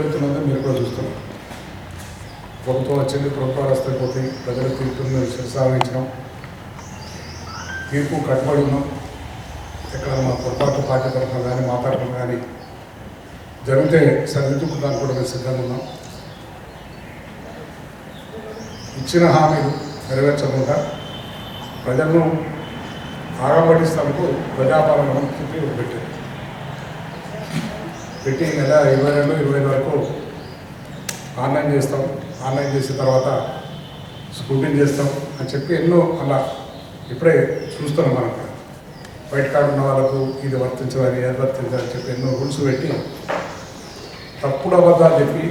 జరుగుతున్నదో మీరు కూడా చూస్తున్నారు. ప్రభుత్వం వచ్చింది ప్రభుత్వాలు వస్తే పోతే ప్రజల తీర్పును శిరసావహించడం తీర్పు కట్టుబడి ఉన్నాం. ఎక్కడ మా పొరపాటు పార్టీ తరఫున కానీ మా తరఫున కానీ జరిగితే సరిదిద్దుకోవడానికి కూడా మేము సిద్ధంగా ఉన్నాం. ఇచ్చిన హామీలు నెరవేర్చకుండా ప్రజలను ఆగబడిస్తానికి ప్రజాపాలన మంత్రికి పెట్టారు. పెట్టి నెల ఇరవై రెండు ఇరవై వరకు ఆన్లైన్ చేస్తాం. ఆన్లైన్ చేసిన తర్వాత స్కూటింగ్ చేస్తాం అని చెప్పి ఎన్నో అలా ఇప్పుడే చూస్తున్నాం మనం. బయట కాకుండా ఉన్న వాళ్ళకు ఇది వర్తించదని అది అని చెప్పి ఎన్నో రూల్స్ పెట్టి తప్పుడు అబద్ధాలు చెప్పి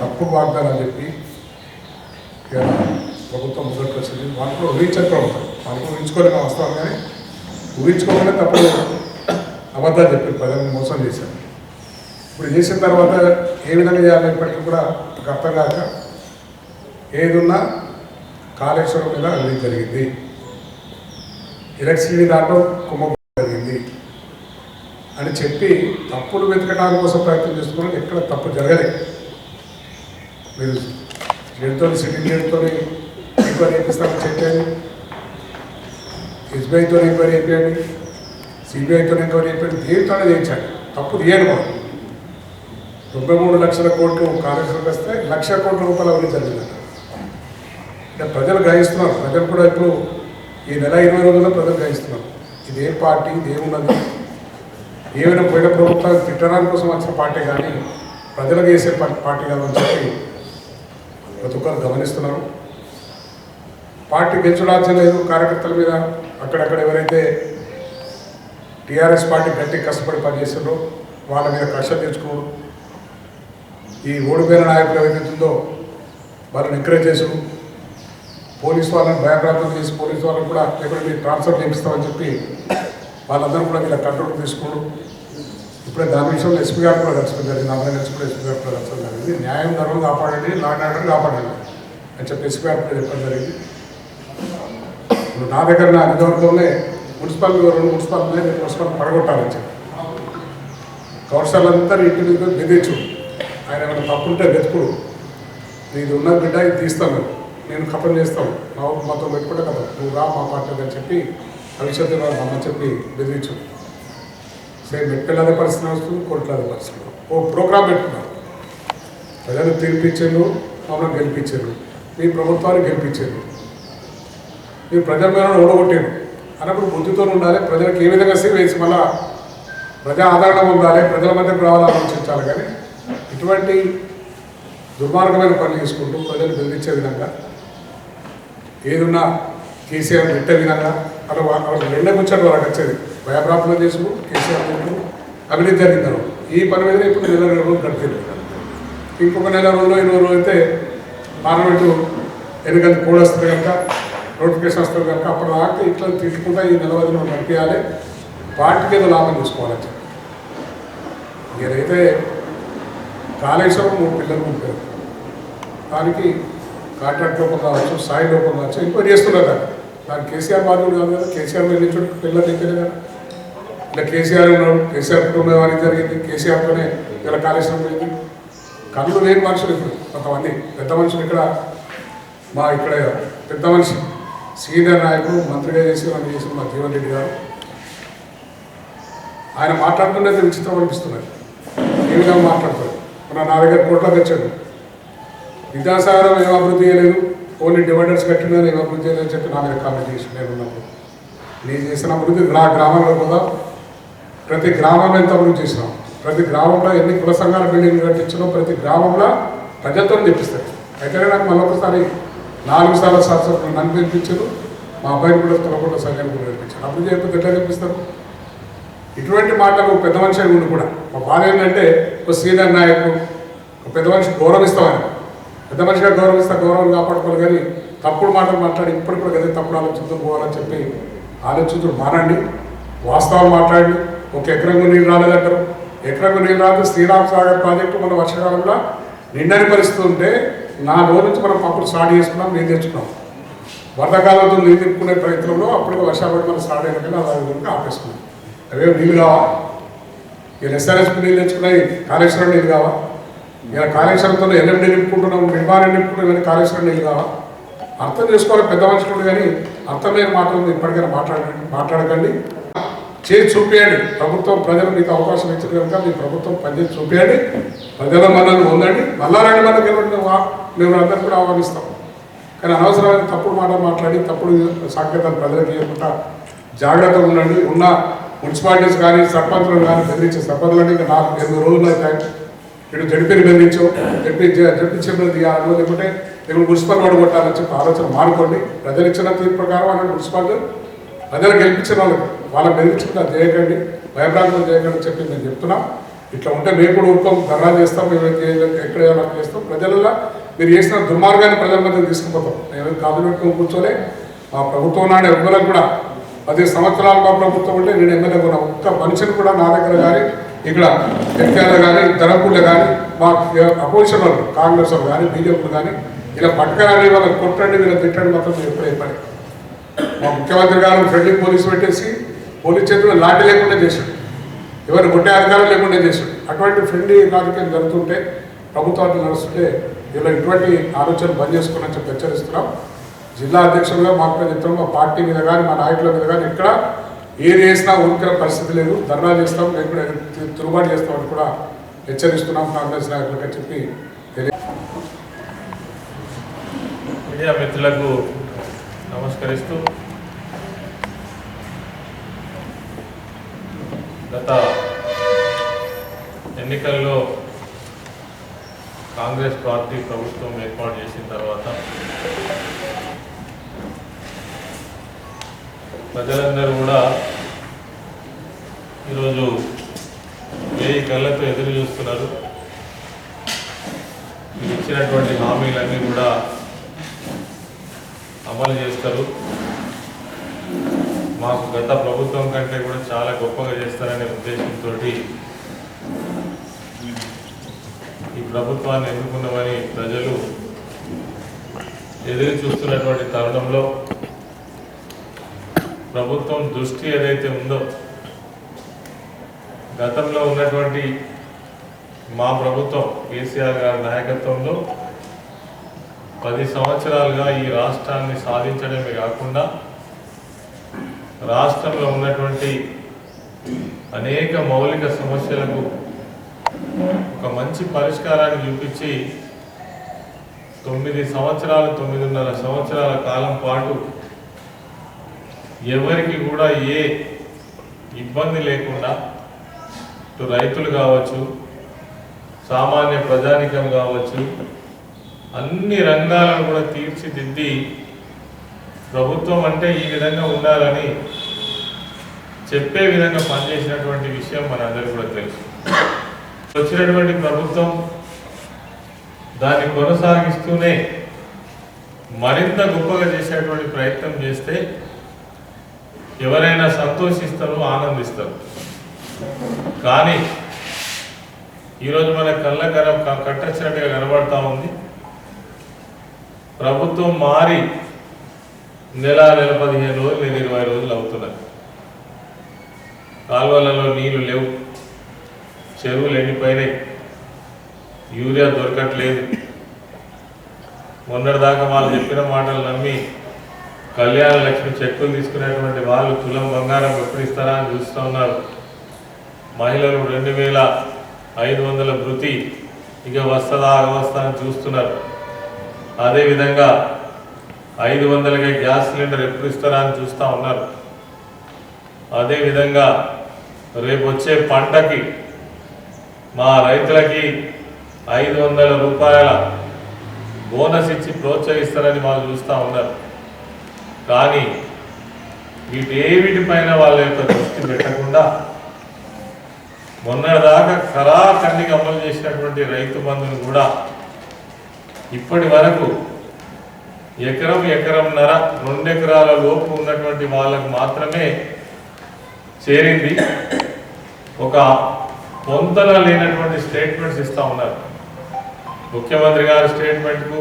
తప్పుడు వాగ్దానాలు చెప్పి ప్రభుత్వం మొదటి వచ్చింది. వాళ్ళు రీచ్ ఊహించక ఉంటారు. వాళ్ళు ఊహించుకోలేక వస్తాం కానీ ఊహించుకోకుండా తప్పుడు అబద్ధాలు చెప్పి ప్రజలను మోసం చేశారు. ఇప్పుడు చేసిన తర్వాత ఏ విధంగా చేయాలి ఇప్పటికీ కూడా నాకు అర్థం కాక ఏదున్నా కాళేశ్వరం మీద అవినీతి జరిగింది. ఎలక్ట్రిసిటీ దాంట్లో కుంభకోణం జరిగింది అని చెప్పి తప్పులు వెతకడానికి కోసం ప్రయత్నం చేస్తున్నారు. ఎక్కడ తప్పు జరగలేదు మీరు జడ్తో సిటీ జడ్తో ఎంక్వైరీ చేపిస్తామని చెప్పాను ఎస్బీఐతో ఎంక్వైరీ అయిపోయాడు సిబిఐతో ఎంక్వైరీ అయిపోయాడు దేనితోనే చేయించాడు తప్పు తీయను మనం తొంభై మూడు లక్షల కోట్లు కార్యక్రమం వస్తే లక్ష కోట్ల రూపాయలు అవినీతి జరిగిందట అంటే ప్రజలు గ్రహిస్తున్నారు. ప్రజలు కూడా ఇప్పుడు ఈ నెల ఇరవై రోజుల్లో ప్రజలు గ్రహిస్తున్నారు. ఇది ఏ పార్టీ ఇది ఏమున్నది ఏమైనా పోయిన ప్రభుత్వాలు తిట్టడానికి కోసం వచ్చిన పార్టీ కానీ ప్రజలకు చేసే పార్టీ కాదని చెప్పి ప్రతి ఒక్కరు గమనిస్తున్నారు. పార్టీ గెలుచుడాల్సిన లేదు. కార్యకర్తల మీద అక్కడక్కడ ఎవరైతే టీఆర్ఎస్ పార్టీ గట్టి కష్టపడి పనిచేస్తున్నారో వాళ్ళ మీద కష్టం తెచ్చుకోవడం ఈ ఓడిపోయిన నాయకులు ఏదైతే ఉందో వాళ్ళని ఎంకరేజ్ చేసు పోలీస్ వాళ్ళని భయప్రాంతం చేసి పోలీస్ వాళ్ళని కూడా ఎక్కడికి ట్రాన్స్ఫర్ చేపిస్తామని చెప్పి వాళ్ళందరూ కూడా వీళ్ళ కంట్రోల్ తీసుకోవడం ఇప్పుడే దాని విషయంలో ఎస్పీ గారు కూడా కలిసి జరిగింది అందరం కలిసి కూడా ఎస్పీ గారు కూడా కలిసి జరిగింది. న్యాయం ధర్మం కాపాడండి లా ఆర్డర్ కాపాడండి అని చెప్పి ఎస్పీ గారు కూడా చెప్పడం జరిగింది. ఇప్పుడు నా దగ్గర నా నిజవర్గంలో మున్సిపల్ రెండు మున్సిపల్ ఉన్నాయి మున్సిపల్ పడగొట్టాలని చెప్పి. కౌన్సిలర్ అందరూ ఇంటి మీద బెదిరించు ఆయన ఏమైనా తప్పుంటే వెతుకుడు. నీది ఉన్న బిడ్డ ఇది తీస్తాను. నేను కప్పం చేస్తాను. మా మాతో పెట్టుకుంటే కదా నువ్వు రా మా పార్టీ అని చెప్పి భవిష్యత్తు రమ్మని చెప్పి బెదిరించు. సేమ్ మెట్పల్లి పరిస్థితి వస్తుంది కోట్లాదే అదే పరిస్థితి ఓ ప్రోగ్రామ్ పెట్టుకున్నారు. ప్రజలు తీర్పిచ్చారు మమ్మల్ని గెలిపించారు మీ ప్రభుత్వాన్ని గెలిపించారు మీరు ప్రజల మీద ఓడగొట్టారు. అన్నప్పుడు బుద్ధితో ఉండాలి ప్రజలకు ఏ విధంగా సేవ వేసి మళ్ళా ప్రజా ఆదరణ ఉండాలి ప్రజల మధ్యకు రావాలని ఆలోచించాలి కానీ ఇటువంటి దుర్మార్గమైన పనులు చేసుకుంటూ ప్రజలు బెదిరించే విధంగా ఏదున్నా కేసీఆర్ పెట్టే విధంగా అలా వాళ్ళకి రెండే ముచ్చట్లు వాళ్ళకి వచ్చేది. భయప్రాప్తం చేసుకు కేసీఆర్ తింటూ అభివృద్ధి జరిగిందను ఈ పని మీద ఇప్పుడు నెల రెండు రోజులు గడిచింది. ఇంకొక నెల రోజులు ఇరవై రోజులు అయితే పార్లమెంటు ఎన్నికలు కూడా వస్తుంది కనుక నోటిఫికేషన్ వస్తుంది కనుక అప్పుడు దాకా ఇట్లా తీసుకుంటా ఈ నెల రోజులు నడిపించాలి పార్టీకి ఏదో లాభం చూసుకోవాలని చెప్పి. నేనైతే కాళేశ్వరం మూడు పిల్లలు ఉంటారు దానికి కాంట్రాక్ట్ రూపం కావచ్చు సాయి రూపం కావచ్చు ఎంక్వైరీ చేస్తున్నారు దాన్ని. దానికి కేసీఆర్ బాధ్యుడు కాదు కదా కేసీఆర్ వెళ్ళి చోటు పిల్లలు దగ్గరే కదా. ఇలా కేసీఆర్ ఉన్నాడు కేసీఆర్ కుటుంబం అని జరిగింది కేసీఆర్తోనే ఇలా కాళేశ్వరం పోయింది. కళ్ళు లేని మనుషులు ఇప్పుడు కొంతమంది పెద్ద మనుషులు ఇక్కడ మా ఇక్కడ పెద్ద మనిషి సీనియర్ నాయకుడు మంత్రిగా చేసి అన్ని చేసిన మా జీవన్ రెడ్డి గారు. ఆయన మాట్లాడుతుంటే విచిత్రం అనిపిస్తున్నారు ఏ విధంగా మాట్లాడుతున్నారు? మన నా దగ్గర వచ్చాడు. విద్యాసాగరం ఏం అభివృద్ధి చేయలేదు. ఓన్లీ డివైడర్స్ కట్టిన ఏం అభివృద్ధి చేయలేదు చెప్పి నా మీద కామెంట్ చేసి నేను ఉన్నప్పుడు. నేను చేసిన అభివృద్ధి నా గ్రామంలో కూడా ప్రతి గ్రామం ఎంత అభివృద్ధి చేసినాం? ప్రతి గ్రామంలో ఎన్ని కుల సంఘాల బిల్డింగ్లు కట్టించినో? ప్రతి గ్రామంలో ప్రజలతో తెప్పిస్తారు. అయితే నాకు మళ్ళొకసారి నాలుగు సార్లు శాస్త్రం నన్ను తెప్పించారు మా అబ్బాయిని కూడా తొలగొండ సంఘాన్ని కూడా తెప్పించారు అభివృద్ధి అయితే ఎట్లా తెప్పిస్తారు ఇటువంటి మాటలు పెద్ద మనిషి అని ఉండి కూడా. మా బాధ ఏంటంటే ఒక శ్రీధర్ నాయకుడు ఒక పెద్ద మనిషి గౌరవిస్తామని. పెద్ద మనిషిగా గౌరవిస్తా గౌరవం కాపాడుకోవాలి కానీ తప్పుడు మాటలు మాట్లాడి ఇప్పుడు కూడా అదే తప్పుడు ఆలోచనతో పోవాలని చెప్పి ఆలోచించడం మానండి. వాస్తవాలు మాట్లాడి ఒక ఎకరంగా నీళ్ళు రాలేదంటారు. ఎకరంగా నీళ్ళు రాదు. శ్రీరామ్ సాగర్ ప్రాజెక్టు మన వర్షాకాలంలో నిండని పరిస్థితి ఉంటే నా రోజు నుంచి మనం పప్పులు స్టార్ట్ చేసుకున్నాం మేము తెచ్చుకున్నాం. వరదకాలంతో నీళ్ళు తిప్పుకునే ప్రయత్నంలో అప్పుడు వర్షాలు మనం స్టార్ట్ అయిన కానీ అలా ఆపేసుకున్నాం. అవే నీళ్ళు కావా? ఇలా ఎస్ఆర్ఎస్పీ నీళ్ళు తెచ్చుకున్నాయి. కాళేశ్వరం నీళ్ళు కావా? ఇలా కాళేశ్వరంతో ఎన్ఎండి నింపుకుంటున్నాం నిర్మాణం నింపుకుంటున్నాం కాళేశ్వరం నీళ్ళు కావా? అర్థం చేసుకోవాలి పెద్ద మనుషులు కానీ అర్థమైన మాటలు ఇప్పటికైనా మాట్లాడండి మాట్లాడకండి. చేసి చూపించండి ప్రభుత్వం ప్రజలు మీకు అవకాశం ఇచ్చిన కనుక మీ ప్రభుత్వం పనిచేసి చూపించండి ప్రజల మనల్ని ఉందండి మల్లారాయణ మనకి మంది మేము అందరూ కూడా ఆహ్వానిస్తాం. కానీ అనవసరమైన తప్పుడు మాట మాట్లాడి తప్పుడు సంకేతాలు ప్రజలకు ఇవ్వకుండా జాగ్రత్తగా ఉండండి. ఉన్న మున్సిపాలిటీస్ కానీ సర్పంచులు కానీ బెదిరించే సర్పంచులు అంటే ఇంకా నాలుగు ఎనిమిది రోజులు అవుతాయి ఇటు జడిపిని బెదిరించో జడ్పీ జడ్పీ చెప్పిన తీయాలో లేకుంటే ఇక్కడ మున్సిపల్ వాడు కొట్టాలని చెప్పి ఆలోచన మానుకోండి. ప్రజలు ఇచ్చిన తీర్పు ప్రకారం అన్న మున్సిపాలిటీ ప్రజలు గెలిపించిన వాళ్ళకి వాళ్ళని బెదిరించుకుంటే అది చేయకండి భయభ్రాంతం చేయకండి అని చెప్పి నేను చెప్తున్నా. ఇట్లా ఉంటే మేము కూడా ఊరుకోం ధర్నా చేస్తాం మేము ఏం ఎక్కడ ఏమైనా చేస్తాం. ప్రజలలో మీరు చేసిన దుర్మార్గాన్ని ప్రజల మధ్య తీసుకుపోతాం. నేను కాదు పెట్టుకుని కూర్చోలే. మా ప్రభుత్వం నాడు ఎవరికి కూడా పది సంవత్సరాలు మా ప్రభుత్వం ఉంటే నేను ఎమ్మెల్యే కూడా ఒక్క మనిషిని కూడా నా దగ్గర కానీ ఇక్కడ ఎన్టీఆర్ కానీ ధనపూర్లు కానీ మా అపోజిషన్ వాళ్ళు కాంగ్రెస్ వాళ్ళు కానీ బీజేపీ కానీ ఇలా పట్టుకరాని వాళ్ళని కొట్టండి వీళ్ళని తిట్టండి మాత్రం మేము ఎప్పుడు చెప్పండి మా ముఖ్యమంత్రి గారు ఫ్రెండ్లీ పోలీసు పెట్టేసి పోలీస్ చేతుల్లో లాఠీ లేకుండా చేశాడు. ఎవరు కొట్టే అధికారం లేకుండా చేశాడు. అటువంటి ఫ్రెండ్లీ రాజకీయం జరుగుతుంటే ప్రభుత్వాలు నడుస్తుంటే ఇలా ఇటువంటి ఆలోచన బంద్ చేసుకోవాలని చెప్పి హెచ్చరిస్తున్నాం. జిల్లా అధ్యక్షులుగా మాకు మీద మా పార్టీ మీద కానీ మా నాయకుల మీద కానీ ఎక్కడ ఏది చేసినా ఊరికిన పరిస్థితి లేదు. ధర్నా చేస్తాం మేము కూడా తిరుగుబాటు చేస్తామని కూడా హెచ్చరిస్తున్నాం కాంగ్రెస్ నాయకులుగా చెప్పి మీడియా మిత్రులకు నమస్కరిస్తూ గత ఎన్నికల్లో కాంగ్రెస్ పార్టీ ప్రభుత్వం ఏర్పాటు చేసిన తర్వాత ప్రజలందరూ కూడా ఈరోజు వేయి కళ్ళతో ఎదురు చూస్తున్నారు? మీరు ఇచ్చినటువంటి హామీలన్నీ కూడా అమలు చేస్తారు. మాకు గత ప్రభుత్వం కంటే కూడా చాలా గొప్పగా చేస్తారనే ఉద్దేశంతో ఈ ప్రభుత్వాన్ని ఎన్నుకున్నామని ప్రజలు ఎదురు చూస్తున్నటువంటి తరుణంలో ప్రభుత్వం దృష్టి ఏదైతే ఉందో గతంలో ఉన్నటువంటి మా ప్రభుత్వం కేసీఆర్ గారి నాయకత్వంలో పది సంవత్సరాలుగా ఈ రాష్ట్రాన్ని సాధించడమే కాకుండా రాష్ట్రంలో ఉన్నటువంటి అనేక మౌలిక సమస్యలకు ఒక మంచి పరిష్కారాన్ని చూపించి తొమ్మిది సంవత్సరాలు తొమ్మిదిన్నర సంవత్సరాల కాలం పాటు ఎవరికి కూడా ఏ ఇబ్బంది లేకుండా ఇటు రైతులు కావచ్చు సామాన్య ప్రజానికం కావచ్చు అన్ని రంగాలను కూడా తీర్చిదిద్ది ప్రభుత్వం అంటే ఈ విధంగా ఉండాలని చెప్పే విధంగా పనిచేసినటువంటి విషయం మనందరికీ కూడా తెలుసు. వచ్చినటువంటి ప్రభుత్వం దాన్ని కొనసాగిస్తూనే మరింత గొప్పగా చేసేటువంటి ప్రయత్నం చేస్తే ఎవరైనా సంతోషిస్తారు ఆనందిస్తారు. కానీ ఈరోజు మన కళ్ళ కర కట్టచ్చినట్టుగా కనబడతా ఉంది. ప్రభుత్వం మారి నెల నెల పదిహేను రోజులు లేదా ఇరవై రోజులు అవుతున్నాయి కాలువలలో నీళ్ళు లేవు. చెరువులు ఎండిపోయినాయి. యూరియా దొరకట్లేదు. మొన్నటిదాకా వాళ్ళు చెప్పిన మాటలు నమ్మి కళ్యాణ లక్ష్మి చెక్కులు తీసుకునేటువంటి వాళ్ళు తులం బంగారం ఎప్పుడు ఇస్తారా అని చూస్తూ ఉన్నారు. మహిళలు రెండు వేల ఐదు వందల భృతి ఇక వస్తుందా అవస్థ అని చూస్తున్నారు. అదేవిధంగా ఐదు వందలకే గ్యాస్ సిలిండర్ ఎప్పుడు ఇస్తారా అని చూస్తూ ఉన్నారు. అదేవిధంగా రేపు వచ్చే పంటకి మా రైతులకి ఐదు వందల రూపాయల బోనస్ ఇచ్చి ప్రోత్సహిస్తారని వాళ్ళు చూస్తూ ఉన్నారు. కానీ వీటేవిటిపైన వాళ్ళ యొక్క దృష్టి పెట్టకుండా మొన్నటిదాకా ఖరాఖండిగా అమలు చేసినటువంటి రైతు బంధును కూడా ఇప్పటి వరకు ఎకరం ఎకరంన్నర రెండు ఎకరాల లోపు ఉన్నటువంటి వాళ్ళకు మాత్రమే చేరింది. ఒక పొంతన లేనటువంటి స్టేట్మెంట్స్ ఇస్తా ఉన్నారు. ముఖ్యమంత్రి గారి స్టేట్మెంట్కు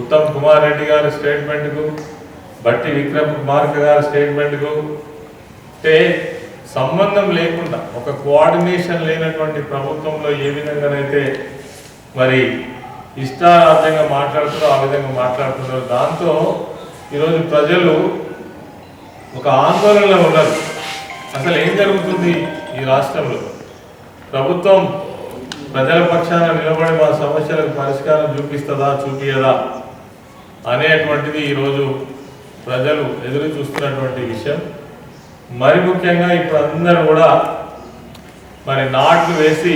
ఉత్తమ్ కుమార్ రెడ్డి గారి స్టేట్మెంట్కు బట్టి విక్రమ్ కుమార్క గారి స్టేట్మెంట్కు అంటే సంబంధం లేకుండా ఒక కోఆర్డినేషన్ లేనటువంటి ప్రభుత్వంలో ఏ విధంగానైతే మరి ఇష్టారాజ్యంగా మాట్లాడుతారో ఆ విధంగా మాట్లాడుతున్నారు దాంతో ఈరోజు ప్రజలు ఒక ఆందోళనలో ఉన్నారు. అసలు ఏం జరుగుతుంది ఈ రాష్ట్రంలో? ప్రభుత్వం ప్రజల పక్షాన నిలబడి మా సమస్యలకు పరిష్కారం చూపిస్తుందా చూపియదా అనేటువంటిది ఈరోజు ప్రజలు ఎదురు చూస్తున్నటువంటి విషయం. మరి ముఖ్యంగా ఇప్పుడు అందరూ కూడా మరి నాట్లు వేసి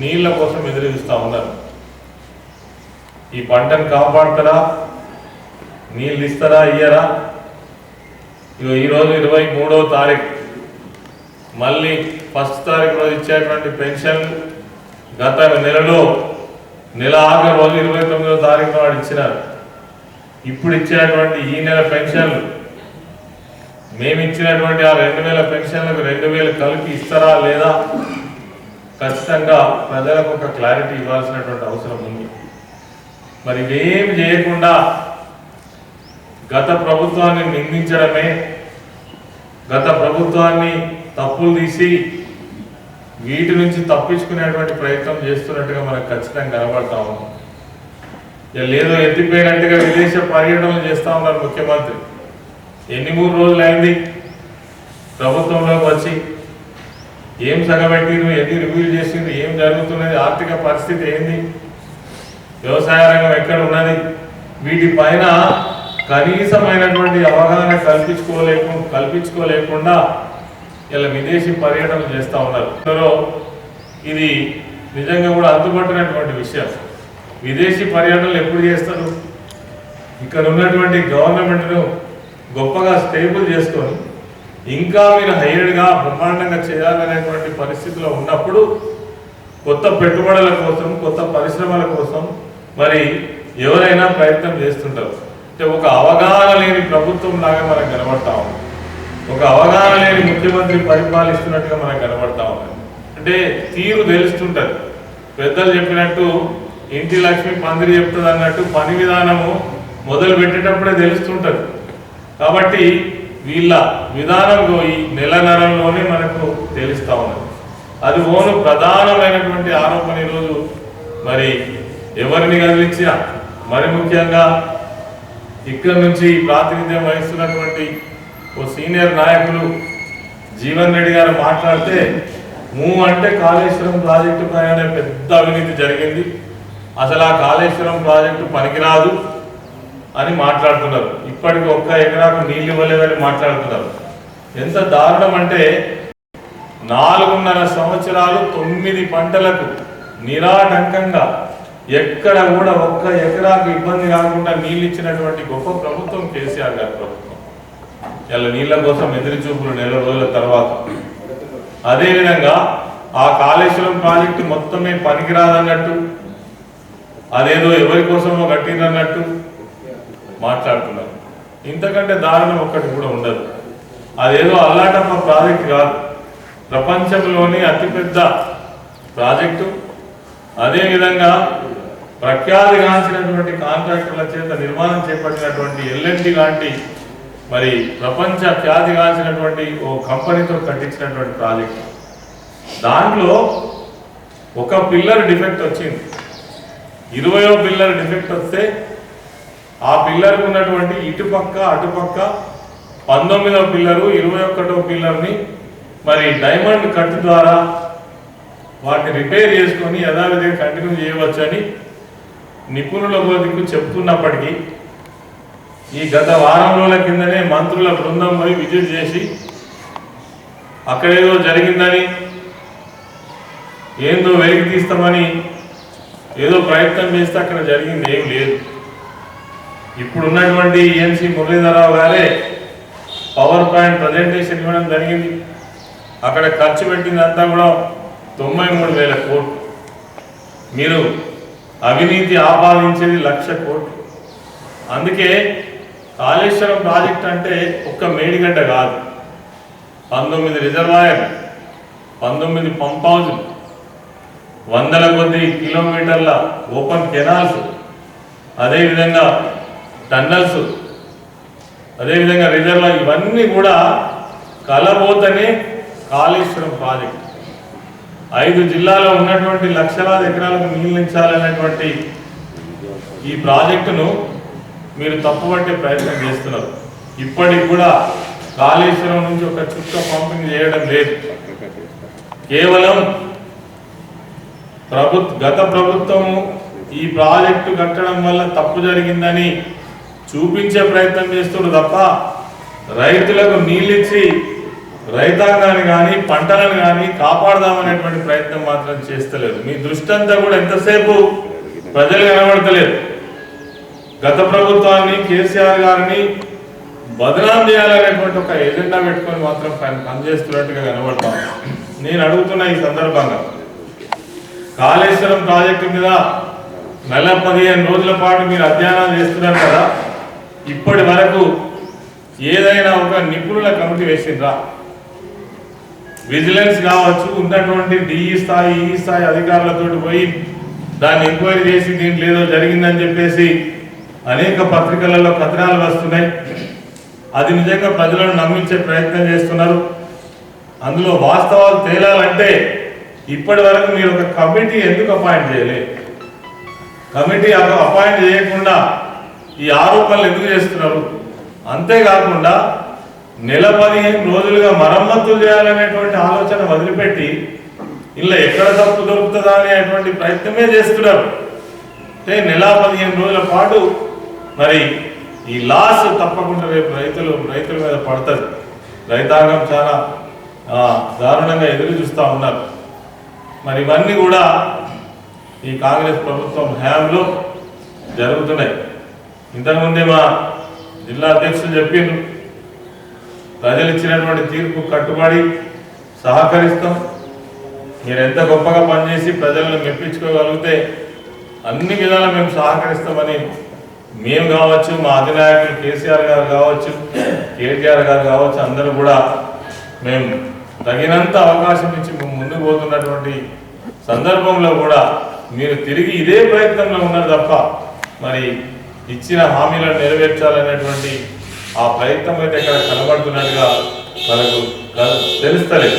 నీళ్ళ కోసం ఎదురు చూస్తూ ఉన్నారు. ఈ పంటను కాపాడతారా? నీళ్ళు ఇస్తారా ఇయ్యరా? ఇగో ఈరోజు ఇరవై మూడో తారీఖు. మళ్ళీ ఫస్ట్ తారీఖు రోజు ఇచ్చేటువంటి పెన్షన్ గత నెలలో నెల ఆఖరి రోజు ఇరవై తొమ్మిదో తారీఖు నాడు ఇచ్చినారు. ఇప్పుడు ఇచ్చినటువంటి ఈ నెల పెన్షన్లు మేము ఇచ్చినటువంటి ఆ రెండు వేల పెన్షన్లకు రెండు వేలు కలిపి ఇస్తారా లేదా? ఖచ్చితంగా ప్రజలకు ఒక క్లారిటీ ఇవ్వాల్సినటువంటి అవసరం ఉంది. మరి ఇవేం చేయకుండా గత ప్రభుత్వాన్ని నిందించడమే గత ప్రభుత్వాన్ని తప్పులు తీసి వీటి నుంచి తప్పించుకునేటువంటి ప్రయత్నం చేస్తున్నట్టుగా మనకు ఖచ్చితంగా కనబడతా ఉన్నాం లేదో ఎత్తిపోయినట్టుగా విదేశ పర్యటనలు చేస్తా ఉన్నారు ముఖ్యమంత్రి. ఎన్ని మూడు రోజులు అయింది? ప్రభుత్వంలోకి వచ్చి ఏం సగబెట్టిరు ఎన్ని రివ్యూలు చేసిండ్రు ఏం జరుగుతున్నది ఆర్థిక పరిస్థితి ఏంది? వ్యవసాయ రంగం ఎక్కడ ఉన్నది? వీటిపైన కనీసమైనటువంటి అవగాహన కల్పించుకోలేకు కల్పించుకోలేకుండా ఇలా విదేశీ పర్యటనలు చేస్తూ ఉన్నారు. ఇది నిజంగా కూడా అందుబాటునటువంటి విషయం. విదేశీ పర్యటనలు ఎప్పుడు చేస్తారు? ఇక్కడ ఉన్నటువంటి గవర్నమెంట్ను గొప్పగా స్టేబుల్ చేసుకొని ఇంకా మీరు హైయర్డ్గా బ్రహ్మాండంగా చేయాలనేటువంటి పరిస్థితిలో ఉన్నప్పుడు కొత్త పెట్టుబడుల కోసం కొత్త పరిశ్రమల కోసం మరి ఎవరైనా ప్రయత్నం చేస్తుంటారు. అంటే ఒక అవగాహన లేని ప్రభుత్వం లాగా మనకు కనబడతా ఉంది. ఒక అవగాహన లేని ముఖ్యమంత్రి పరిపాలిస్తున్నట్టుగా మనకు కనబడతా ఉంది. అంటే తీరు తెలుస్తుంటుంది. పెద్దలు చెప్పినట్టు ఇంటి లక్ష్మి పందిరి చెప్తుంది అన్నట్టు పని విధానము మొదలు పెట్టేటప్పుడే తెలుస్తుంటుంది. కాబట్టి వీళ్ళ విధానం ఈ నెలన్నరలోనే మనకు తెలుస్తూ ఉన్నది. అది ఓను ప్రధానమైనటువంటి ఆరోపణ ఈరోజు. మరి ఎవరిని కదిలించినా మరి ముఖ్యంగా ఇక్కడ నుంచి ప్రాతినిధ్యం వహిస్తున్నటువంటి ఓ సీనియర్ నాయకులు జీవన్ రెడ్డి గారు మాట్లాడితే మూ అంటే కాళేశ్వరం ప్రాజెక్టు పైన పెద్ద అవినీతి జరిగింది. అసలు ఆ కాళేశ్వరం ప్రాజెక్టు పనికిరాదు అని మాట్లాడుతున్నారు. ఇప్పటికి ఒక్క ఎకరాకు నీళ్ళు ఇవ్వలేదని మాట్లాడుతున్నారు. ఎంత దారుణం అంటే నాలుగున్నర సంవత్సరాలు తొమ్మిది పంటలకు నిరాటంకంగా ఎక్కడ కూడా ఒక్క ఎకరాకు ఇబ్బంది కాకుండా నీళ్ళు ఇచ్చినటువంటి గొప్ప ప్రభుత్వం కేసీఆర్ గారి ప్రభుత్వం. ఇలా నీళ్ళ కోసం ఎదురు చూపులు నెల రోజుల తర్వాత. అదేవిధంగా ఆ కాళేశ్వరం ప్రాజెక్టు మొత్తమే పనికిరాదన్నట్టు అదేదో ఎవరి కోసమో కట్టిందన్నట్టు మాట్లాడుతున్నారు. ఇంతకంటే దారుణం ఒక్కటి కూడా ఉండదు. అదేదో అల్లాటప్ప ప్రాజెక్ట్ కాదు. ప్రపంచంలోని అతిపెద్ద ప్రాజెక్టు. అదేవిధంగా ప్రఖ్యాతిగాంచినటువంటి కాంట్రాక్టర్ల చేత నిర్మాణం చేపట్టినటువంటి ఎల్ఎన్టీ లాంటి మరి ప్రపంచ ఖ్యాతిగాంచినటువంటి ఓ కంపెనీతో కట్టించినటువంటి ప్రాజెక్ట్. దాంట్లో ఒక పిల్లర్ డిఫెక్ట్ వచ్చింది. ఇరవయో పిల్లర్ డిఫెక్ట్ వస్తే ఆ పిల్లర్కు ఉన్నటువంటి ఇటుపక్క అటుపక్క పంతొమ్మిదవ పిల్లరు ఇరవై ఒకటో పిల్లర్ని మరి డైమండ్ కట్ ద్వారా వాటిని రిపేర్ చేసుకొని యథావిధిగా కంటిన్యూ చేయవచ్చని నిపుణుల దిక్కు చెప్తున్నప్పటికీ ఈ గత వారం రోజుల కిందనే మంత్రుల బృందం పోయి విజిట్ చేసి అక్కడేదో జరిగిందని ఏందో వెలికి తీస్తామని ఏదో ప్రయత్నం చేస్తే అక్కడ జరిగింది ఏం లేదు. ఇప్పుడు ఉన్నటువంటి ఈఎన్సి మురళీధరరావు గారే పవర్ పాయింట్ ప్రజెంటేషన్ ఇవ్వడం జరిగింది. అక్కడ ఖర్చు పెట్టిందంతా కూడా తొంభై మూడు వేల కోట్లు. మీరు అవినీతి ఆపాదించేది లక్ష కోట్లు. అందుకే కాళేశ్వరం ప్రాజెక్ట్ అంటే ఒక్క మేడిగడ్డ కాదు. పంతొమ్మిది రిజర్వాయర్ పంతొమ్మిది పంప్ హౌజులు వందల కొద్ది కిలోమీటర్ల ఓపెన్ కెనాల్స్ అదేవిధంగా టన్నల్స్ అదేవిధంగా రిజర్వ్ ఇవన్నీ కూడా కలబోతనే కాళేశ్వరం ప్రాజెక్ట్. ఐదు జిల్లాలో ఉన్నటువంటి లక్షలాది ఎకరాలకు నీళ్ళించాలనేటువంటి ఈ ప్రాజెక్టును మీరు తప్పుపట్టే ప్రయత్నం చేస్తున్నారు. ఇప్పటికి కూడా కాళేశ్వరం నుంచి ఒక చుక్క పంపింగ్ చేయడం లేదు. కేవలం ప్రభుత్వ గత ప్రభుత్వము ఈ ప్రాజెక్టు కట్టడం వల్ల తప్పు జరిగిందని చూపించే ప్రయత్నం చేస్తుడు తప్ప రైతులకు నీళ్ళిచ్చి రైతాంగాన్ని కానీ పంటలను కానీ కాపాడదామనేటువంటి ప్రయత్నం మాత్రం చేస్తలేదు. మీ దృష్టి అంతా కూడా ఎంతసేపు ప్రజలు కనబడతలేదు. గత ప్రభుత్వాన్ని కేసీఆర్ గారిని బదనాం చేయాలనేటువంటి ఒక ఎజెండా పెట్టుకొని మాత్రం పనిచేస్తున్నట్టుగా కనబడతాం. నేను అడుగుతున్న ఈ సందర్భంగా కాళేశ్వరం ప్రాజెక్టు మీద నెల పదిహేను రోజుల పాటు మీరు అధ్యయనాలు చేస్తున్నారు కదా ఇప్పటి వరకు ఏదైనా ఒక నిపుణుల కమిటీ వేసిండ్రా? విజిలెన్స్ కావచ్చు ఉన్నటువంటి డిఈ స్థాయి ఈ స్థాయి అధికారులతో పోయి దాన్ని ఎంక్వైరీ చేసి దీంట్లో ఏదో జరిగిందని చెప్పేసి అనేక పత్రికలలో కథనాలు వస్తున్నాయి. అది నిజంగా ప్రజలను నమ్మించే ప్రయత్నం చేస్తున్నారు. అందులో వాస్తవాలు తేలాలంటే ఇప్పటి వరకు మీరు ఒక కమిటీ ఎందుకు అపాయింట్ చేయలేదు కమిటీ అపాయింట్ చేయకుండా ఈ ఆరోపణలు ఎందుకు చేస్తున్నారు? అంతేకాకుండా నెల పదిహేను రోజులుగా మరమ్మతులు చేయాలనేటువంటి ఆలోచన వదిలిపెట్టి ఇలా ఎక్కడ తప్పు దొరుకుతుందా అనేటువంటి ప్రయత్నమే చేస్తున్నారు. అంటే నెల పదిహేను రోజుల పాటు మరి ఈ లాస్ తప్పకుండా రేపు రైతులు రైతుల మీద పడుతుంది. రైతాంగం చాలా దారుణంగా ఎదురు చూస్తూ ఉన్నారు. మరి ఇవన్నీ కూడా ఈ కాంగ్రెస్ ప్రభుత్వం హయాంలో జరుగుతున్నాయి. ఇంతకుముందే మా జిల్లా అధ్యక్షులు చెప్పిండ్రు ప్రజలు ఇచ్చినటువంటి తీర్పు కట్టుబడి సహకరిస్తాం. మీరు ఎంత గొప్పగా పనిచేసి ప్రజలను మెప్పించుకోగలిగితే అన్ని విధాలు మేము సహకరిస్తామని మేము కావచ్చు మా అధినాయకులు కేసీఆర్ గారు కావచ్చు కేటీఆర్ గారు కావచ్చు అందరూ కూడా మేము తగినంత అవకాశం ఇచ్చి ముందు ముందుకు పోతున్నటువంటి సందర్భంలో కూడా మీరు తిరిగి ఇదే ప్రయత్నంలో ఉన్నారు తప్ప మరి ఇచ్చిన హామీలను నెరవేర్చాలనేటువంటి ఆ ప్రయత్నం అయితే ఇక్కడ కనబడుతున్నట్టుగా మనకు తెలుస్తలేదు.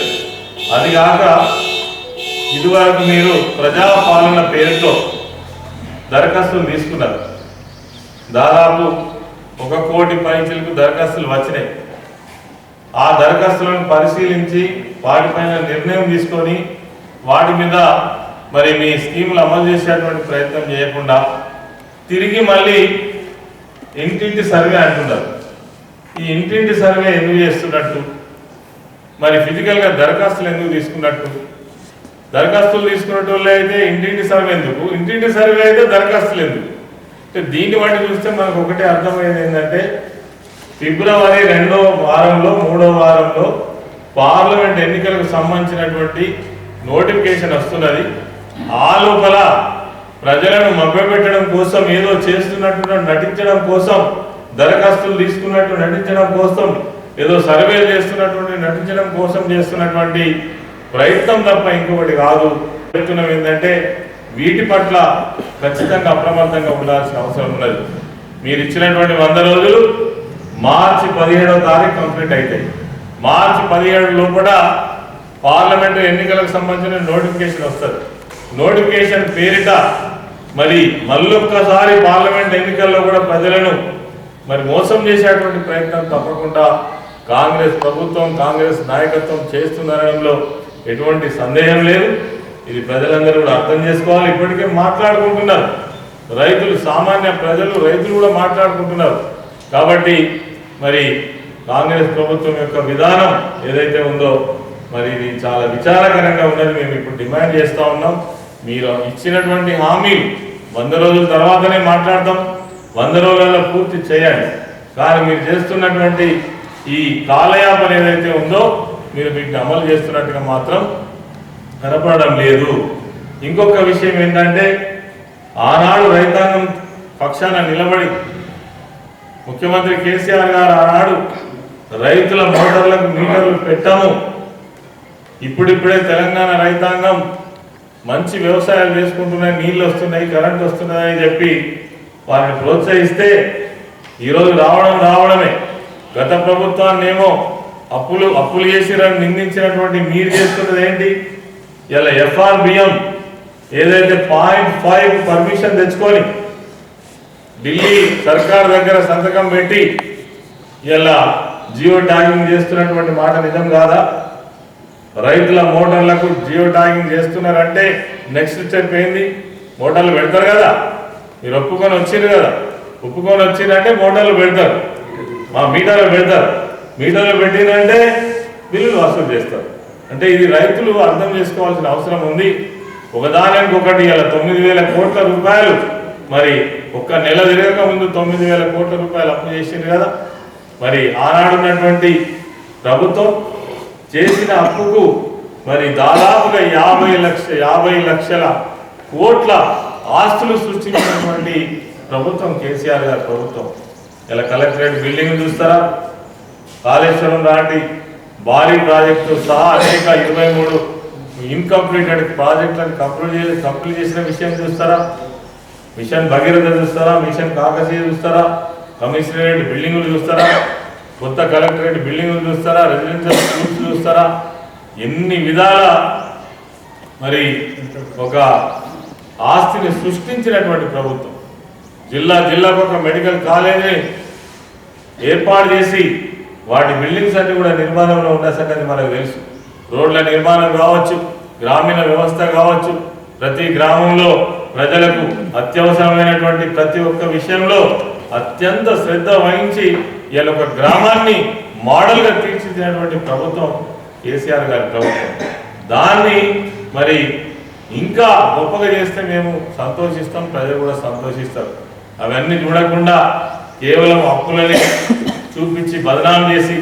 అది కాక ఇదివరకు మీరు ప్రజాపాలన పేరుతో దరఖాస్తులు తీసుకున్నారు. దాదాపు ఒక కోటి పైచలకు దరఖాస్తులు వచ్చినాయి. ఆ దరఖాస్తులను పరిశీలించి వాటిపైన నిర్ణయం తీసుకొని వాటి మీద మరి మీ స్కీములు అమలు చేసేటువంటి ప్రయత్నం చేయకుండా తిరిగి మళ్ళీ ఇంటింటి సర్వే అంటున్నారు. ఈ ఇంటింటి సర్వే ఎందుకు చేస్తున్నట్టు? మరి ఫిజికల్గా దరఖాస్తులు ఎందుకు తీసుకున్నట్టు? దరఖాస్తులు తీసుకున్నట్టు అయితే ఇంటింటి సర్వే ఎందుకు? ఇంటింటి సర్వే అయితే దరఖాస్తులు ఎందుకు? అంటే దీన్ని బట్టి చూస్తే మనకు ఒకటే అర్థమైంది ఏంటంటే ఫిబ్రవరి రెండవ వారంలో మూడో వారంలో పార్లమెంట్ ఎన్నికలకు సంబంధించినటువంటి నోటిఫికేషన్ వస్తున్నది. ఆ లోపల ప్రజలను మభ్యపెట్టడం కోసం ఏదో చేస్తున్నట్టు నటించడం కోసం దరఖాస్తులు తీసుకున్నట్టు నటించడం కోసం ఏదో సర్వేలు చేస్తున్నటువంటి నటించడం కోసం చేస్తున్నటువంటి ప్రయత్నం తప్ప ఇంకొకటి కాదు. చెప్తున్నాం ఏంటంటే వీటి పట్ల ఖచ్చితంగా అప్రమత్తంగా ఉండాల్సిన అవసరం ఉన్నది. మీరు ఇచ్చినటువంటి వంద రోజులు మార్చి పదిహేడవ తారీఖు కంప్లీట్ అవుతాయి మార్చి పదిహేడు లోపల పార్లమెంటు ఎన్నికలకు సంబంధించిన నోటిఫికేషన్ వస్తుంది. నోటిఫికేషన్ పేరిట మరి మళ్ళొక్కసారి పార్లమెంట్ ఎన్నికల్లో కూడా ప్రజలను మరి మోసం చేసేటువంటి ప్రయత్నం తప్పకుండా కాంగ్రెస్ ప్రభుత్వం కాంగ్రెస్ నాయకత్వం చేస్తుందనడంలో ఎటువంటి సందేహం లేదు. ఇది ప్రజలందరూ కూడా అర్థం చేసుకోవాలి. ఇప్పటికే మాట్లాడుకుంటున్నారు. రైతులు సామాన్య ప్రజలు రైతులు కూడా మాట్లాడుకుంటున్నారు. కాబట్టి మరి కాంగ్రెస్ ప్రభుత్వం యొక్క విధానం ఏదైతే ఉందో మరి ఇది చాలా విచారకరంగా ఉన్నది. మేము ఇప్పుడు డిమాండ్ చేస్తూ ఉన్నాం. మీరు ఇచ్చినటువంటి హామీ వంద రోజుల తర్వాతనే మాట్లాడతాం. వంద రోజులలో పూర్తి చేయండి కానీ మీరు చేస్తున్నటువంటి ఈ కాలయాపన ఏదైతే ఉందో మీరు వీటిని అమలు చేస్తున్నట్టుగా మాత్రం కనపడడం లేదు. ఇంకొక విషయం ఏంటంటే ఆనాడు రైతాంగం పక్షాన నిలబడి ముఖ్యమంత్రి కేసీఆర్ గారు ఆనాడు రైతుల మోటార్లకు మీటర్లు పెట్టాము. ఇప్పుడిప్పుడే తెలంగాణ రైతాంగం మంచి వ్యవసాయాలు చేసుకుంటున్నాయి నీళ్ళు వస్తున్నాయి కరెంట్ వస్తున్నాయి అని చెప్పి వారిని ప్రోత్సహిస్తే ఈరోజు రావడం రావడమే. గత ప్రభుత్వాన్ని ఏమో అప్పులు అప్పులు చేసిరని నిందించినటువంటి మీరు చేస్తున్నది ఏంటి? ఇలా ఎఫ్ఆర్బిఎం ఏదైతే పాయింట్ ఫైవ్ పర్మిషన్ తెచ్చుకొని ఢిల్లీ సర్కార్ దగ్గర సంతకం పెట్టి ఇలా జియో ట్యాగింగ్ చేస్తున్నటువంటి మాట నిజం కాదా? రైతుల మోటార్లకు జియో ట్యాగింగ్ చేస్తున్నారంటే నెక్స్ట్ స్టెప్ ఏంది? మోటార్లు పెడతారు కదా? మీరు ఒప్పుకొని వచ్చిండ్రు కదా? ఒప్పుకొని వచ్చిందంటే మోటార్లు పెడతారు. మా మీటర్లు పెడతారు. మీటర్లు పెట్టిందంటే బిల్లులు వసూలు చేస్తారు. అంటే ఇది రైతులు అర్థం చేసుకోవాల్సిన అవసరం ఉంది. ఒకదానికి ఒకటి ఇలా తొమ్మిది వేల కోట్ల రూపాయలు మరి ఒక్క నెల తిరగక ముందు తొమ్మిది వేల కోట్ల రూపాయలు అప్పు చేసింది కదా. మరి ఆనాడున్నటువంటి ప్రభుత్వం చేసిన అప్పుకు మరి దాదాపుగా యాభై లక్ష యాభై లక్షల కోట్ల ఆస్తులు సృష్టించినటువంటి ప్రభుత్వం కేసీఆర్ గారి ప్రభుత్వం. ఇలా కలెక్టరేట్ బిల్డింగ్ చూస్తారా? కాళేశ్వరం లాంటి భారీ ప్రాజెక్టు సహా అనేక ఇరవై మూడు ఇన్కంప్లీటెడ్ ప్రాజెక్టులను కంప్లీట్ చేసి కంప్లీట్ చేసిన విషయం చూస్తారా? మిషన్ భగీరథ చూస్తారా? మిషన్ కాకసీ చూస్తారా? కమిషనరేట్ బిల్డింగులు చూస్తారా? కొత్త కలెక్టరేట్ బిల్డింగులు చూస్తారా? రెసిడెన్షియల్ స్కూల్స్ చూస్తారా? ఎన్ని విధాల మరి ఒక ఆస్తిని సృష్టించినటువంటి ప్రభుత్వం. జిల్లా జిల్లాకు ఒక మెడికల్ కాలేజీ ఏర్పాటు చేసి వాటి బిల్డింగ్స్ అన్ని కూడా నిర్మాణంలో ఉన్న సంగతి మనకు తెలుసు. రోడ్ల నిర్మాణం కావచ్చు గ్రామీణ వ్యవస్థ కావచ్చు ప్రతి గ్రామంలో ప్రజలకు అత్యవసరమైనటువంటి ప్రతి ఒక్క విషయంలో అత్యంత శ్రద్ధ వహించి ఇలా ఒక గ్రామాన్ని మోడల్గా తీర్చిదిద్దినటువంటి ప్రభుత్వం కేసీఆర్ గారి ప్రభుత్వం. దాన్ని మరి ఇంకా గొప్పగా చేస్తే మేము సంతోషిస్తాం ప్రజలు కూడా సంతోషిస్తారు. అవన్నీ చూడకుండా కేవలం అప్పులని చూపించి బదనాం చేసి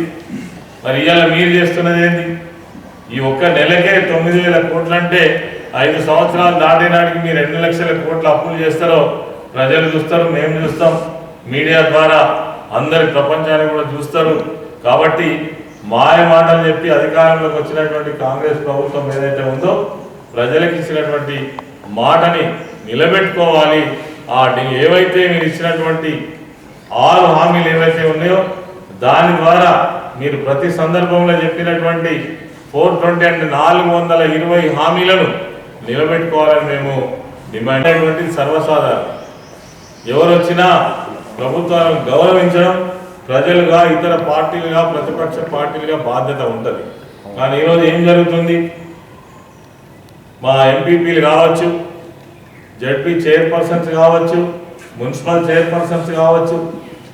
మరి ఇవాళ మీరు చేస్తున్నది ఏంటి ఈ ఒక్క నెలకే తొమ్మిది వేల కోట్లు అంటే ఐదు సంవత్సరాలు దాటే నాటికి మీరు ఎన్ని లక్షల కోట్ల అప్పులు చేస్తారో ప్రజలు చూస్తారు మేము చూస్తాం. మీడియా ద్వారా అందరి ప్రపంచాన్ని కూడా చూస్తారు. కాబట్టి మాయ మాటలు చెప్పి అధికారంలోకి వచ్చినటువంటి కాంగ్రెస్ ప్రభుత్వం ఏదైతే ఉందో ప్రజలకు ఇచ్చినటువంటి మాటని నిలబెట్టుకోవాలి. ఆ ఏవైతే మీరు ఇచ్చినటువంటి ఆరు హామీలు ఏవైతే ఉన్నాయో దాని ద్వారా మీరు ప్రతి సందర్భంలో చెప్పినటువంటి ఫోర్ ట్వంటీ అంటే నాలుగు వందల ఇరవై హామీలను నిలబెట్టుకోవాలని మేము డిమాండ్ అయినటువంటి సర్వసాధారణం. ఎవరు వచ్చినా ప్రభుత్వాలను గౌరవించడం ప్రజలుగా ఇతర పార్టీలుగా ప్రతిపక్ష పార్టీలుగా బాధ్యత ఉంటుంది. కానీ ఈరోజు ఏం జరుగుతుంది? మా ఎంపీపీలు కావచ్చు జడ్పీ చైర్పర్సన్స్ కావచ్చు మున్సిపల్ చైర్పర్సన్స్ కావచ్చు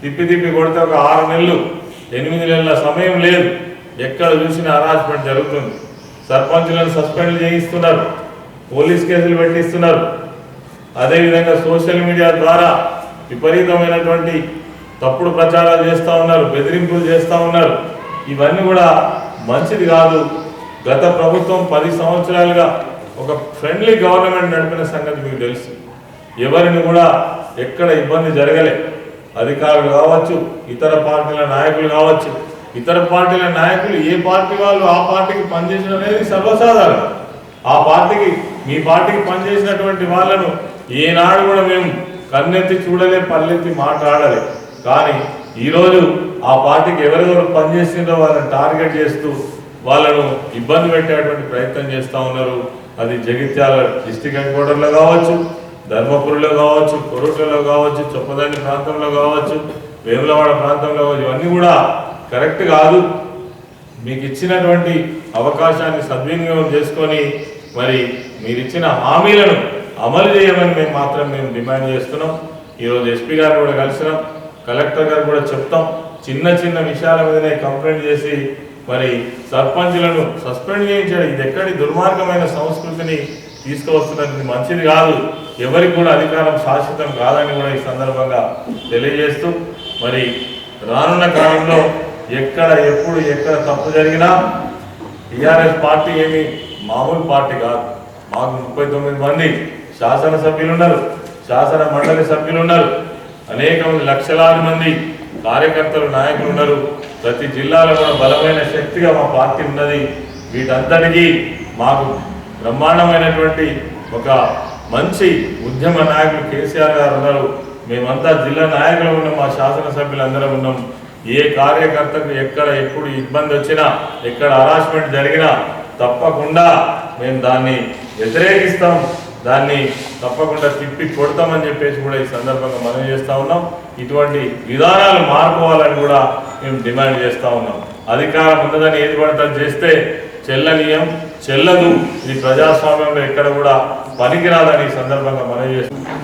తిప్పి తిప్పి కొడితే ఒక ఆరు నెలలు ఎనిమిది నెలల సమయం లేదు. ఎక్కడ చూసినా అరాజ్మెంట్ జరుగుతుంది. సర్పంచులను సస్పెండ్ చేయిస్తున్నారు. పోలీస్ కేసులు పెట్టిస్తున్నారు. అదేవిధంగా సోషల్ మీడియా ద్వారా విపరీతమైనటువంటి తప్పుడు ప్రచారాలు చేస్తూ ఉన్నారు బెదిరింపులు చేస్తూ ఉన్నారు. ఇవన్నీ కూడా మంచిది కాదు. గత ప్రభుత్వం పది సంవత్సరాలుగా ఒక ఫ్రెండ్లీ గవర్నమెంట్ నడిపిన సంగతి మీకు తెలుసు. ఎవరిని కూడా ఎక్కడ ఇబ్బంది జరగలే. అధికారులు కావచ్చు ఇతర పార్టీల నాయకులు కావచ్చు. ఇతర పార్టీల నాయకులు ఏ పార్టీ వాళ్ళు ఆ పార్టీకి పనిచేయడం అనేది సర్వసాధారణం. ఆ పార్టీకి మీ పార్టీకి పనిచేసినటువంటి వాళ్ళను ఏనాడు కూడా మేము కన్నెత్తి చూడలే పల్లెత్తి మాట్లాడలే. కానీ ఈరోజు ఆ పార్టీకి ఎవరెవరు పనిచేసిందో వాళ్ళని టార్గెట్ చేస్తూ వాళ్ళను ఇబ్బంది పెట్టేటువంటి ప్రయత్నం చేస్తూ ఉన్నారు. అది జగిత్యాల డిస్టిక్ హెడ్ క్వార్టర్లో కావచ్చు ధర్మపురిలో కావచ్చు కొరుట్లలో కావచ్చు చొప్పదండి ప్రాంతంలో కావచ్చు వేములవాడ ప్రాంతంలో కావచ్చు ఇవన్నీ కూడా కరెక్ట్ కాదు. మీకు ఇచ్చినటువంటి అవకాశాన్ని సద్వినియోగం చేసుకొని మరి మీరిచ్చిన హామీలను అమలు చేయమని మేము మాత్రం మేము డిమాండ్ చేస్తున్నాం. ఈరోజు ఎస్పీ గారు కూడా కలిసినాం. కలెక్టర్ గారు కూడా చెప్తాం. చిన్న చిన్న విషయాల మీదనే కంప్లైంట్ చేసి మరి సర్పంచులను సస్పెండ్ చేయించారు ఇది ఎక్కడి దుర్మార్గమైన సంస్కృతిని తీసుకువస్తున్నది మంచిది కాదు. ఎవరికి కూడా అధికారం శాశ్వతం కాదని కూడా ఈ సందర్భంగా తెలియజేస్తూ మరి రానున్న కాలంలో ఎక్కడ ఎప్పుడు ఎక్కడ తప్పు జరిగినా టీఆర్ఎస్ పార్టీ ఏమి మామూలు పార్టీ కాదు. మాకు ముప్పై తొమ్మిది మంది శాసనసభ్యులు ఉన్నారు శాసన మండలి సభ్యులు ఉన్నారు అనేక మంది లక్షలాది మంది కార్యకర్తలు నాయకులు ఉన్నారు ప్రతి జిల్లాలో కూడా బలమైన శక్తిగా మా పార్టీ ఉన్నది. వీటంతటికీ మాకు బ్రహ్మాండమైనటువంటి ఒక మంచి ఉద్యమ నాయకులు కేసీఆర్ గారు ఉన్నారు. మేమంతా జిల్లా నాయకులు ఉన్నాం మా శాసనసభ్యులు అందరం ఉన్నాం. ఏ కార్యకర్తకు ఎక్కడ ఎప్పుడు ఇబ్బంది వచ్చినా ఎక్కడ హరాస్మెంట్ జరిగినా తప్పకుండా మేము దాన్ని వ్యతిరేకిస్తాం. దాన్ని తప్పకుండా తిప్పి కొడతామని చెప్పేసి కూడా ఈ సందర్భంగా మనం చేస్తూ ఉన్నాం. ఇటువంటి విధానాలు మారుకోవాలని కూడా మేము డిమాండ్ చేస్తూ ఉన్నాం. అధికారం ఉన్నదని ఏది పడితే చేస్తే చెల్లనీయం చెల్లదు. ఇది ప్రజాస్వామ్యంలో ఎక్కడ కూడా పనికిరాదని ఈ సందర్భంగా మనం చేస్తున్నాం